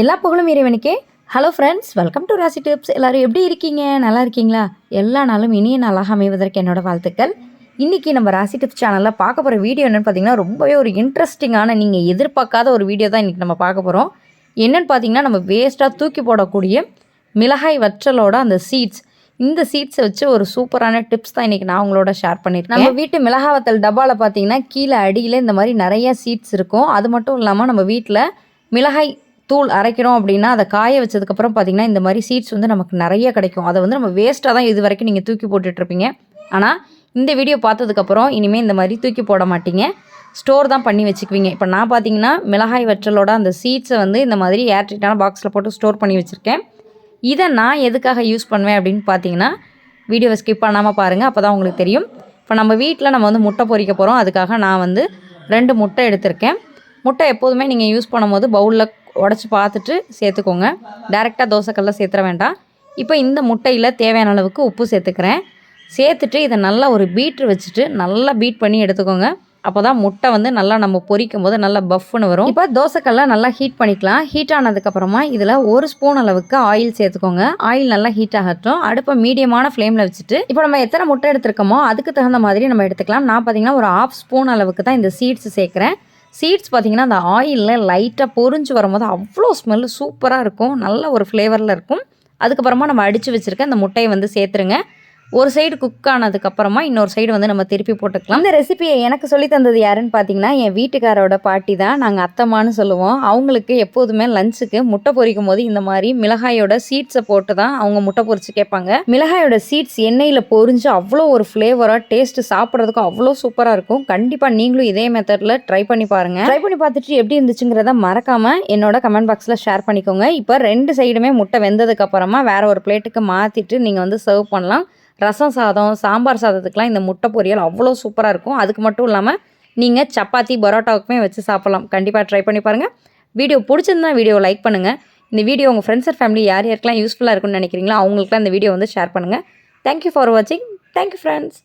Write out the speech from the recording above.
எல்லா புகழும் இறைவனுக்கே. Hello friends welcome to Rasi tips எல்லாரும் எப்படி இருக்கீங்க? நல்லா இருக்கீங்களா? எல்லா நாளும் இனிய நாளாக அமைவதற்கு என்னோட வாழ்த்துக்கள். இன்றைக்கி நம்ம ராசி டிப்ஸ் சேனலில் பார்க்க போகிற வீடியோ என்னென்னு பார்த்தீங்கன்னா ரொம்பவே ஒரு இன்ட்ரெஸ்டிங்கான நீங்கள் எதிர்பார்க்காத ஒரு வீடியோ தான் இன்றைக்கி நம்ம பார்க்க போகிறோம் என்னென்னு பார்த்தீங்கன்னா நம்ம வேஸ்ட்டாக தூக்கி போடக்கூடிய மிளகாய் வற்றலோட அந்த சீட்ஸ் இந்த சீட்ஸை வச்சு ஒரு சூப்பரான டிப்ஸ் தான் இன்றைக்கி நான் உங்களோட ஷேர் பண்ணியிருக்கேன். நம்ம வீட்டு மிளகாய் வத்தல் டப்பாவில் பார்த்தீங்கன்னா கீழே அடியில் இந்த மாதிரி நிறைய சீட்ஸ் இருக்கும். அது மட்டும் இல்லாமல் நம்ம வீட்டில் மிளகாய் தூள் அரைக்கிறோம் அப்படின்னா அதை காய வச்சதுக்கப்புறம் பார்த்தீங்கன்னா இந்த மாதிரி சீட்ஸ் வந்து நமக்கு நிறைய கிடைக்கும். அதை வந்து நம்ம வேஸ்ட்டாக தான் இது வரைக்கும் நீங்கள் தூக்கி போட்டுட்ருப்பீங்க ஆனால் இந்த வீடியோ பார்த்ததுக்கப்புறம் இனிமேல் இந்த மாதிரி தூக்கி போட மாட்டீங்க. ஸ்டோர் தான் பண்ணி வச்சுக்குவீங்க. இப்போ நான் பார்த்தீங்கன்னா மிளகாய் வற்றலோட அந்த சீட்ஸை வந்து இந்த மாதிரி ஏர்ட்ரிட்டான பாக்ஸில் போட்டு ஸ்டோர் பண்ணி வச்சுருக்கேன். இதை நான் எதுக்காக யூஸ் பண்ணுவேன் அப்படின்னு பார்த்தீங்கன்னா வீடியோவை ஸ்கிப் பண்ணாமல் பாருங்கள் அப்போ தான் உங்களுக்கு தெரியும். இப்போ நம்ம வீட்டில் நம்ம வந்து முட்டை பொறிக்க போகிறோம் அதுக்காக நான் வந்து ரெண்டு முட்டை எடுத்திருக்கேன். முட்டை எப்போதுமே நீங்கள் யூஸ் பண்ணும்போது பவுலில் உடச்சி பார்த்துட்டு சேர்த்துக்கோங்க. டேரெக்டாக தோசைக்கல்ல சேர்த்துற வேண்டாம். இப்போ இந்த முட்டையில் தேவையான அளவுக்கு உப்பு சேர்த்துக்கிறேன். சேர்த்துட்டு இதை நல்லா ஒரு பீட்ரு வச்சுட்டு நல்லா பீட் பண்ணி எடுத்துக்கோங்க. அப்போ தான் முட்டை வந்து நல்லா நம்ம பொரிக்கும் போது நல்லா பஃப்னு வரும். இப்போ தோசைக்கல்ல நல்லா ஹீட் பண்ணிக்கலாம். ஹீட் ஆனதுக்கப்புறமா இதில் ஒரு ஸ்பூன் அளவுக்கு ஆயில் சேர்த்துக்கோங்க. ஆயில் நல்லா ஹீட் ஆகட்டும். அடுப்பை மீடியமான ஃப்ளேமில் வச்சுட்டு இப்போ நம்ம எத்தனை முட்டை எடுத்துருக்கோமோ அதுக்கு தகுந்த மாதிரி நம்ம எடுத்துக்கலாம். நான் பார்த்தீங்கன்னா ஒரு ஆஃப் ஸ்பூன் அளவுக்கு தான் இந்த சீட்ஸ் சேர்க்குறேன். சீட்ஸ் பார்த்தீங்கன்னா அந்த ஆயிலில் லைட்டாக பொரிஞ்சு வரும்போது அவ்வளோ ஸ்மெல்லு சூப்பராக இருக்கும். நல்ல ஒரு ஃப்ளேவரில் இருக்கும். அதுக்கப்புறமா நம்ம அடித்து வச்சுருக்க அந்த முட்டையை வந்து சேர்த்துருங்க. ஒரு சைடு குக் ஆனதுக்கப்புறமா இன்னொரு சைடு வந்து நம்ம திருப்பி போட்டுக்கலாம். இந்த ரெசிபியை எனக்கு சொல்லி தந்தது யாருன்னு பார்த்தீங்கன்னா என் வீட்டுக்காரோட பாட்டி தான். நாங்கள் அத்தம்மான்னு சொல்லுவோம். அவங்களுக்கு எப்போதுமே லஞ்சுக்கு முட்டை பொரிக்கும் போது இந்த மாதிரி மிளகாயோட சீட்ஸை போட்டு தான் அவங்க முட்டை பொரிச்சு கேட்பாங்க. மிளகாயோட சீட்ஸ் எண்ணெயில் பொரிஞ்சு அவ்வளோ ஒரு ஃப்ளேவராக டேஸ்ட் சாப்பிட்றதுக்கு அவ்வளோ சூப்பராக இருக்கும். கண்டிப்பாக நீங்களும் இதே மெத்தடில் ட்ரை பண்ணி பாருங்கள் ட்ரை பண்ணி பார்த்துட்டு எப்படி இருந்துச்சுங்கிறத மறக்காமல் என்னோட கமெண்ட் பாக்ஸில் ஷேர் பண்ணிக்கோங்க. இப்போ ரெண்டு சைடுமே முட்டை வெந்ததுக்கப்புறமா வேறு ஒரு பிளேட்டுக்கு மாற்றிட்டு நீங்கள் வந்து சர்வ் பண்ணலாம். ரசம் சாதம் சாம்பார் சாதத்துக்கெலாம் இந்த முட்டை பொரியல் அவ்வளோ சூப்பராக இருக்கும். அதுக்கு மட்டும் இல்லாமல் நீங்கள் சப்பாத்தி பரோட்டாவுக்குமே வச்சு சாப்பிட்லாம். கண்டிப்பாக ட்ரை பண்ணி பாருங்கள் வீடியோ பிடிச்சிருந்தா வீடியோ லைக் பண்ணுங்கள் இந்த வீடியோ உங்கள் ஃப்ரெண்ட்ஸ் அண்ட் ஃபேமிலி யார் யாருக்கெல்லாம் யூஸ்ஃபுல்லாக இருக்கும்னு நினைக்கிறீங்களோ அவங்களுக்குலாம் இந்த வீடியோ வந்து ஷேர் பண்ணுங்கள் தேங்க்யூ ஃபார் வாட்சிங் தேங்க்யூ ஃப்ரெண்ட்ஸ்